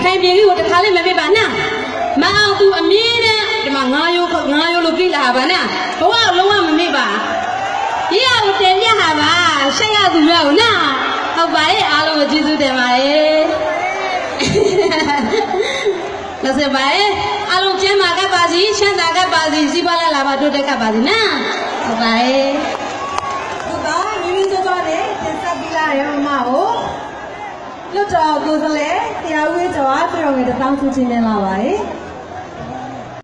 တခိုင်ပြည်ကြီးကိုတခါလေးမမေ့ပါနဲ့မအောင်သူအမြင်နဲ့ဒီမှာငါရိုးငါရိုးလို့ပြလာပါနဲ့ဘဝလုံးဝမမေ့ပါရရကိုတင်ပြဟာပါရှက်ရသူရကိုနာဟုတ်ပါရဲ့အားလုံးကိုကျေးဇူးတင်ပါတယ်လက်စပါရဲ့အားလုံးကျမ်းမာကပ်ပါစီချမ်းသာကပ်ပါစီစီးပွားလာလာပါတိုးတက်ကပ်ပါစီနော်ဟုတ်ပါရဲ့ဟုတ်ပါမိမိကြောကြောနဲ့တင်ဆက်ပြီးလာတဲ့မမကိုလွတ်တော်ကိုယ်စားလှယ်တရားဥပဒေ ကျော်အားပြောင်းငယ်တစ်သောင်းစုချင်းနဲ့လာပါတယ်